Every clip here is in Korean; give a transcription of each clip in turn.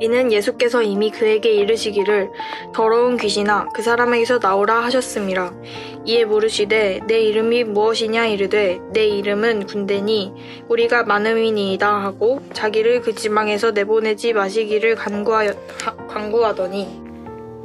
이는 예수께서 이미 그에게 이르시기를 더러운 귀신아 그 사람에게서 나오라 하셨음이라 이에 물으시되 내 이름이 무엇이냐 이르되 내 이름은 군대니 우리가 많음이니이다 하고 자기를 그 지방에서 내보내지 마시기를 간구하여, 하- 간구하더니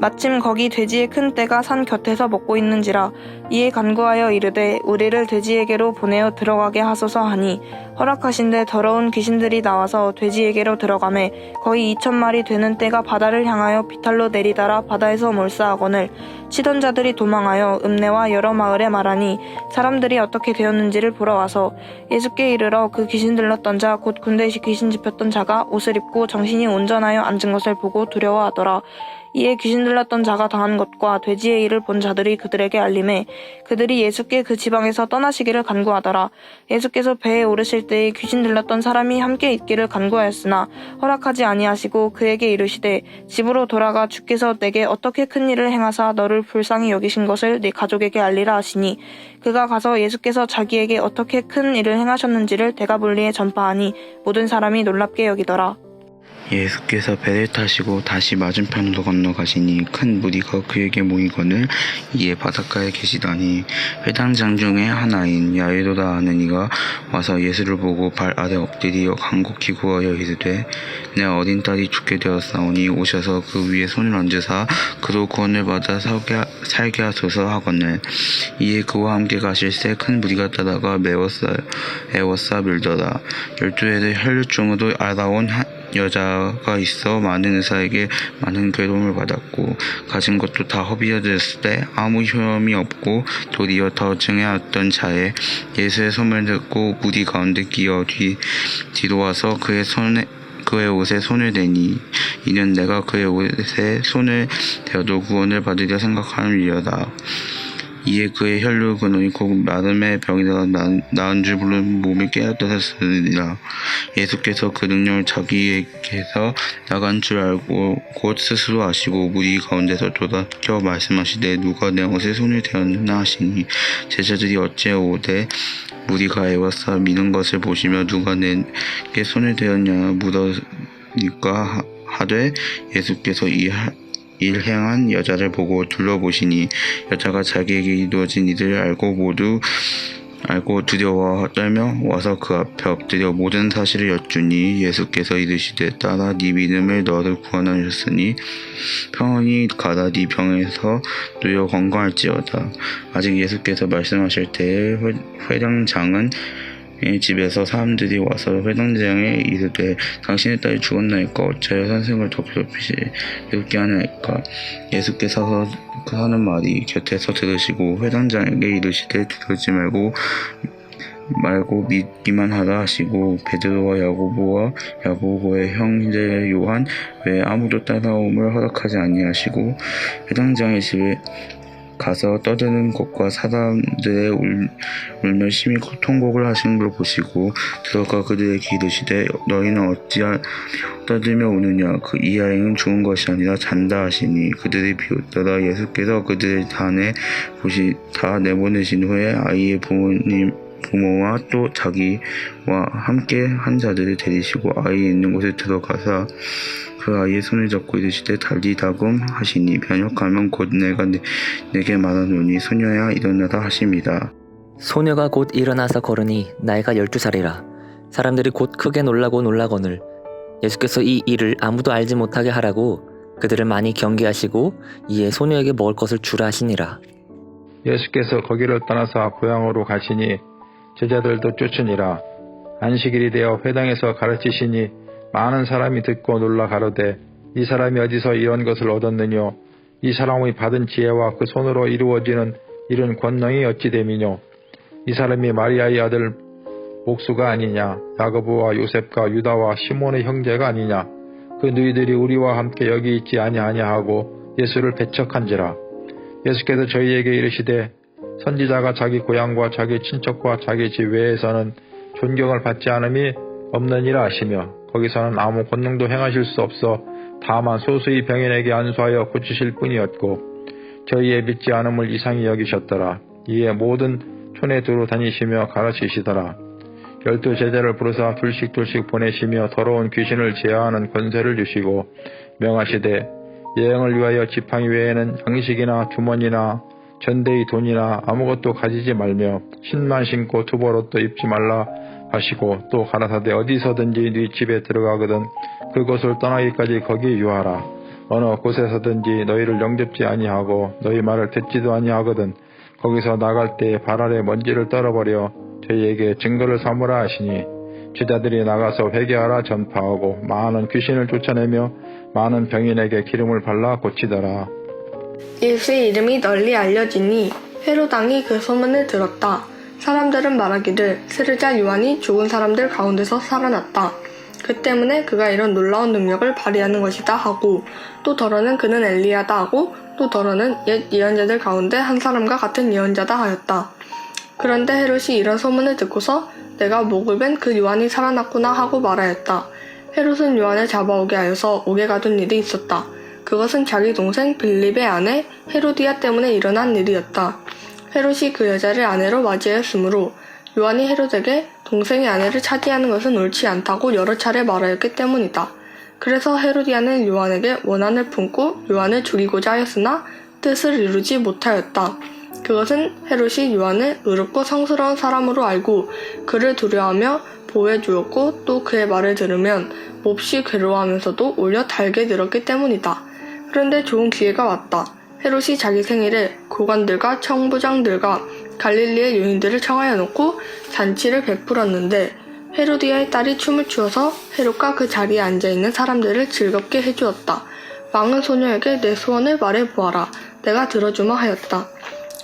마침 거기 돼지의 큰 떼가 산 곁에서 먹고 있는지라 이에 간구하여 이르되 우리를 돼지에게로 보내어 들어가게 하소서 하니 허락하신데 더러운 귀신들이 나와서 돼지에게로 들어가매 거의 이천 마리 되는 떼가 바다를 향하여 비탈로 내리달아 바다에서 몰사하거늘 치던 자들이 도망하여 읍내와 여러 마을에 말하니 사람들이 어떻게 되었는지를 보러 와서 예수께 이르러 그 귀신 들렀던 자 곧 군대시 귀신 집혔던 자가 옷을 입고 정신이 온전하여 앉은 것을 보고 두려워하더라. 이에 귀신 들렸던 자가 당한 것과 돼지의 일을 본 자들이 그들에게 알림해 그들이 예수께 그 지방에서 떠나시기를 간구하더라. 예수께서 배에 오르실 때에 귀신 들렸던 사람이 함께 있기를 간구하였으나 허락하지 아니하시고 그에게 이르시되 집으로 돌아가 주께서 내게 어떻게 큰 일을 행하사 너를 불쌍히 여기신 것을 네 가족에게 알리라 하시니 그가 가서 예수께서 자기에게 어떻게 큰 일을 행하셨는지를 대가볼리에 전파하니 모든 사람이 놀랍게 여기더라. 예수께서 배를 타시고 다시 맞은편으로 건너가시니 큰 무리가 그에게 모이거늘 이에 바닷가에 계시다니 회당장 중에 하나인 야이로라 하는 이가 와서 예수를 보고 발 아래 엎드리어 간곡히 구하여 이르되 내 어린 딸이 죽게 되었사오니 오셔서 그 위에 손을 얹으사 그로 구원을 받아 살게, 하- 살게 하소서 하거늘. 이에 그와 함께 가실새 큰 무리가 따라가 매워싸 애워싸 밀더라. 열두 해를 혈류증으로 알아온 한- 여자가 있어 많은 의사에게 많은 괴로움을 받았고 가진 것도 다 허비어졌을 때 아무 효험이 없고 도리어 더 증해왔던 자에 예수의 손을 듣고 무리 가운데 끼어 뒤, 뒤로 와서 그의 손에 그의 옷에 손을 대니 이는 내가 그의 옷에 손을 대어도 구원을 받으려 생각하느니라 이에 그의 혈류 근원이 곧 마름의 병이라 나- 나은 줄 모르는 몸을 깨어들었으리라. 예수께서 그 능력을 자기에게서 나간 줄 알고 곧 스스로 아시고 무리 가운데서 돌아켜 말씀하시되 누가 내 옷에 손을 대었느냐 하시니 제자들이 어찌 오되 무리가 애워싸 미는 것을 보시며 누가 내게 손을 대었냐 물으니까 하- 하되 예수께서 이 하- 일 행한 여자를 보고 둘러보시니 여자가 자기에게 이루어진 일을 알고 모두 알고 두려워 떨며 와서 그 앞에 엎드려 모든 사실을 여쭈니 예수께서 이르시되 따라 네 믿음을 너를 구원하셨으니 평안히 가다 네 병에서 누여 건강할지어다. 아직 예수께서 말씀하실 회- 회장장은 이 집에서 사람들이 와서 회당장에 이르되 당신의 딸이 죽었나이까? 어찌하여 선생을 더 괴롭히시 괴롭게 하나이까? 예수께서 그 하는 말이 곁에서 들으시고 회당장에게 이르시되 두려지 말고 말고 믿기만 하라 하시고 베드로와 야고보와 야고보의 형제 요한 외에 아무도 따라옴을 허락하지 아니하시고 회당장의 집에 가서 떠드는 것과 사람들의 울, 울며 심히 고통곡을 하시는 걸 보시고 들어가 그들에게 이르시되 너희는 어찌하 떠들며 우느냐? 그 이 아이는 죽은 것이 아니라 잔다 하시니 그들이 비웃더라. 예수께서 그들을 다내 보시 다 내보내신 후에 아이의 부모님 부모와 또 자기와 함께 한 자들을 데리시고 아이 있는 곳에 들어가서 그 아이의 손을 잡고 이르시되 달리다금 하시니 변역하면 곧 내가 내, 내게 말하노니 소녀야 일어나라 하십니다. 소녀가 곧 일어나서 걸으니 나이가 열두 살이라 사람들이 곧 크게 놀라고 놀라거늘 예수께서 이 일을 아무도 알지 못하게 하라고 그들을 많이 경계하시고 이에 소녀에게 먹을 것을 주라 하시니라 예수께서 거기를 떠나서 고향으로 가시니 제자들도 쫓으니라. 안식일이 되어 회당에서 가르치시니 많은 사람이 듣고 놀라 가로되 이 사람이 어디서 이런 것을 얻었느뇨? 이 사람의 받은 지혜와 그 손으로 이루어지는 이런 권능이 어찌 됨이뇨? 이 사람이 마리아의 아들 목수가 아니냐? 야고보와 요셉과 유다와 시몬의 형제가 아니냐? 그 너희들이 우리와 함께 여기 있지 아니하냐 하고 예수를 배척한지라. 예수께서 저희에게 이르시되 선지자가 자기 고향과 자기 친척과 자기 집 외에서는 존경을 받지 않음이 없느니라 하시며 거기서는 아무 권능도 행하실 수 없어 다만 소수의 병인에게 안수하여 고치실 뿐이었고 저희의 믿지 않음을 이상히 여기셨더라. 이에 모든 촌에 두루 다니시며 가르치시더라. 열두 제자를 부르사 둘씩 둘씩 보내시며 더러운 귀신을 제어하는 권세를 주시고 명하시되 여행을 위하여 지팡이 외에는 양식이나 주머니나 전대의 돈이나 아무것도 가지지 말며 신만 신고 투보옷도 입지 말라 하시고 또 가라사대 어디서든지 네 집에 들어가거든 그곳을 떠나기까지 거기 유하라 어느 곳에서든지 너희를 영접지 아니하고 너희 말을 듣지도 아니하거든 거기서 나갈 때발 아래 먼지를 떨어버려 저희에게 증거를 삼으라 하시니 제자들이 나가서 회개하라 전파하고 많은 귀신을 쫓아내며 많은 병인에게 기름을 발라 고치더라. 예수의 이름이 널리 알려지니 헤로당이 그 소문을 들었다. 사람들은 말하기를 스르자 요한이 죽은 사람들 가운데서 살아났다. 그 때문에 그가 이런 놀라운 능력을 발휘하는 것이다 하고 또 더러는 그는 엘리야다 하고 또 더러는 옛 예언자들 가운데 한 사람과 같은 예언자다 하였다. 그런데 헤롯이 이런 소문을 듣고서 내가 목을 벤 그 요한이 살아났구나 하고 말하였다. 헤롯은 요한을 잡아오게 하여서 옥에 가둔 일이 있었다. 그것은 자기 동생 빌립의 아내 헤로디아 때문에 일어난 일이었다. 헤롯이 그 여자를 아내로 맞이하였으므로 요한이 헤롯에게 동생의 아내를 차지하는 것은 옳지 않다고 여러 차례 말하였기 때문이다. 그래서 헤로디아는 요한에게 원한을 품고 요한을 죽이고자 하였으나 뜻을 이루지 못하였다. 그것은 헤롯이 요한을 의롭고 성스러운 사람으로 알고 그를 두려워하며 보호해 주었고 또 그의 말을 들으면 몹시 괴로워하면서도 오히려 달게 들었기 때문이다. 그런데 좋은 기회가 왔다. 헤롯이 자기 생일에 고관들과 청부장들과 갈릴리의 요인들을 청하여 놓고 잔치를 베풀었는데 헤로디아의 딸이 춤을 추어서 헤롯과 그 자리에 앉아 있는 사람들을 즐겁게 해주었다. 왕은 소녀에게 내 소원을 말해 보아라. 내가 들어주마 하였다.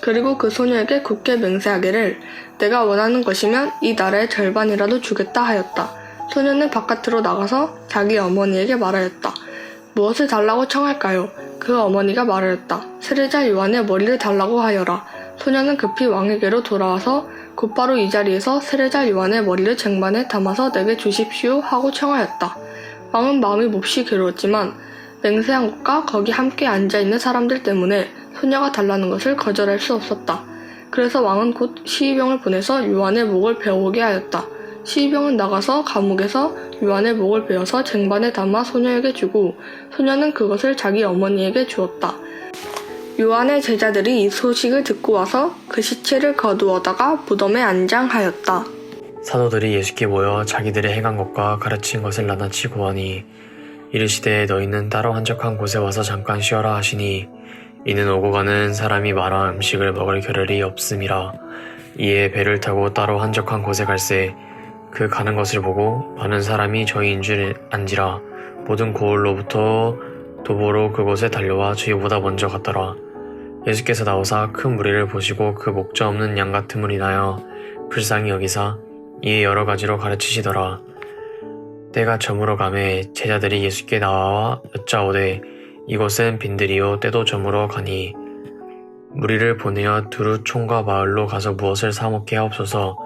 그리고 그 소녀에게 굳게 맹세하기를 내가 원하는 것이면 이 나라의 절반이라도 주겠다 하였다. 소녀는 바깥으로 나가서 자기 어머니에게 말하였다. 무엇을 달라고 청할까요? 그 어머니가 말하였다. 세례자 요한의 머리를 달라고 하여라. 소녀는 급히 왕에게로 돌아와서 곧바로 이 자리에서 세례자 요한의 머리를 쟁반에 담아서 내게 주십시오 하고 청하였다. 왕은 마음이 몹시 괴로웠지만 맹세한 것과 거기 함께 앉아 있는 사람들 때문에 소녀가 달라는 것을 거절할 수 없었다. 그래서 왕은 곧 시위병을 보내서 요한의 목을 베어오게 하였다. 시위병은 나가서 감옥에서 요한의 목을 베어서 쟁반에 담아 소녀에게 주고 소녀는 그것을 자기 어머니에게 주었다. 요한의 제자들이 이 소식을 듣고 와서 그 시체를 거두어다가 무덤에 안장하였다. 사도들이 예수께 모여 자기들의 행한 것과 가르친 것을 나눠치 고 하니 이르시되 너희는 따로 한적한 곳에 와서 잠깐 쉬어라 하시니 이는 오고 가는 사람이 많아 음식을 먹을 겨를이 없음이라 이에 배를 타고 따로 한적한 곳에 갈새 그 가는 것을 보고 많은 사람이 저희인 줄 안지라 모든 고을로부터 도보로 그곳에 달려와 저희보다 먼저 갔더라. 예수께서 나오사 큰 무리를 보시고 그 목자 없는 양 같음을 인하여 불쌍히 여기사 이에 여러 가지로 가르치시더라. 때가 저물어 가매 제자들이 예수께 나와 여짜오되 이곳은 빈들이요 때도 저물어 가니. 무리를 보내어 두루 총과 마을로 가서 무엇을 사 먹게 하옵소서.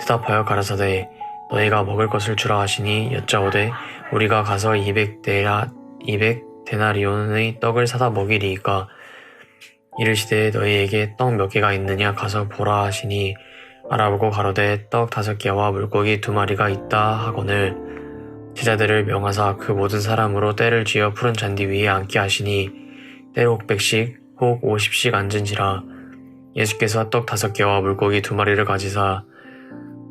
대답하여 가라사대 너희가 먹을 것을 주라 하시니 여짜오되 우리가 가서 200데라 200데나리온의 떡을 사다 먹이리이까? 이르시되 너희에게 떡 몇 개가 있느냐? 가서 보라 하시니 알아보고 가로되 떡 다섯 개와 물고기 두 마리가 있다 하거늘. 제자들을 명하사 그 모든 사람으로 때를 쥐어 푸른 잔디 위에 앉게 하시니 때로 옥백씩 혹 오십씩 앉은지라. 예수께서 떡 다섯 개와 물고기 두 마리를 가지사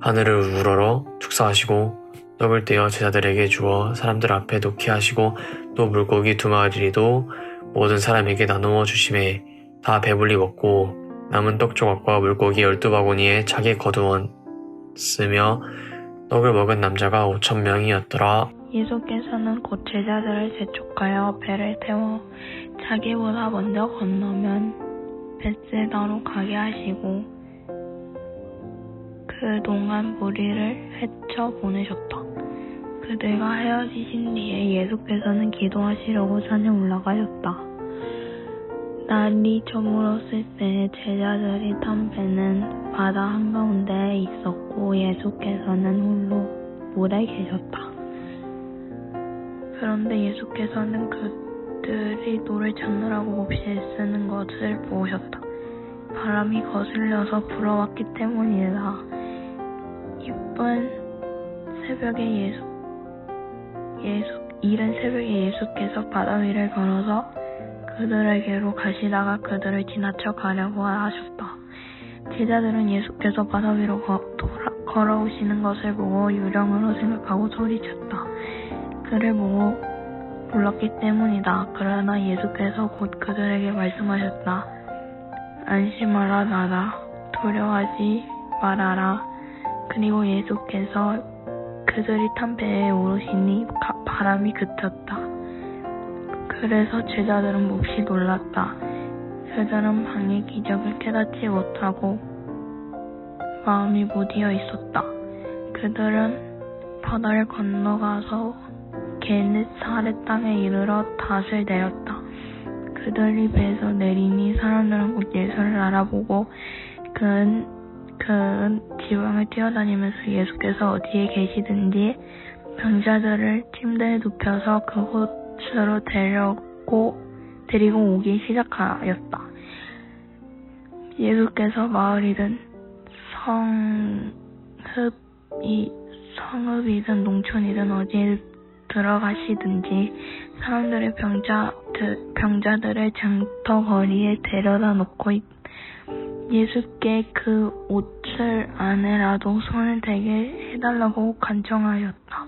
하늘을 우러러 축사하시고 떡을 떼어 제자들에게 주어 사람들 앞에 놓게 하시고 또 물고기 두 마리도 모든 사람에게 나누어 주심에 다 배불리 먹고 남은 떡 조각과 물고기 열두 바구니에 차게 거두었으며 떡을 먹은 남자가 오천 명이었더라. 예수께서는 곧 제자들을 재촉하여 배를 태워 자기보다 먼저 건너면 벳세다로 가게 하시고 그동안 무리를 헤쳐 보내셨다. 그들과 헤어지신 뒤에 예수께서는 기도하시려고 산에 올라가셨다. 날이 저물었을 때 제자들이 탄 배는 바다 한가운데에 있었고 예수께서는 홀로 물에 계셨다. 그런데 예수께서는 그들이 노를 찾느라고 몹시 애쓰는 것을 보셨다. 바람이 거슬려서 불어왔기 때문이다. 이쁜 새벽에 예수, 예수, 이른 새벽에 예수께서 바다 위를 걸어서 그들에게로 가시다가 그들을 지나쳐 가려고 하셨다. 제자들은 예수께서 바다 위로 거, 돌아, 걸어오시는 것을 보고 유령으로 생각하고 소리쳤다. 그를 보고 불렀기 때문이다. 그러나 예수께서 곧 그들에게 말씀하셨다. 안심하라 나다. 두려워하지 말아라. 그리고 예수께서 그들이 탄 배에 오르시니 가- 바람이 그쳤다. 그래서 제자들은 몹시 놀랐다. 그들은 방의 기적을 깨닫지 못하고 마음이 무디어 있었다. 그들은 바다를 건너가서 게네사렛 땅에 이르러 닷을 내렸다. 그들이 배에서 내리니 사람들은 곧 예수를 알아보고 그는 그 지방을 뛰어다니면서 예수께서 어디에 계시든지 병자들을 침대에 눕혀서 그곳으로 데려고 데리고 오기 시작하였다. 예수께서 마을이든 성읍이 성읍이든 농촌이든 어디에 들어가시든지 사람들의 병자 병자들을 장터거리에 데려다 놓고 있- 예수께 그 옷을 안에라도 손을 대게 해달라고 간청하였다.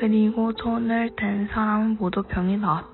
그리고 손을 댄 사람은 모두 병이 나았다.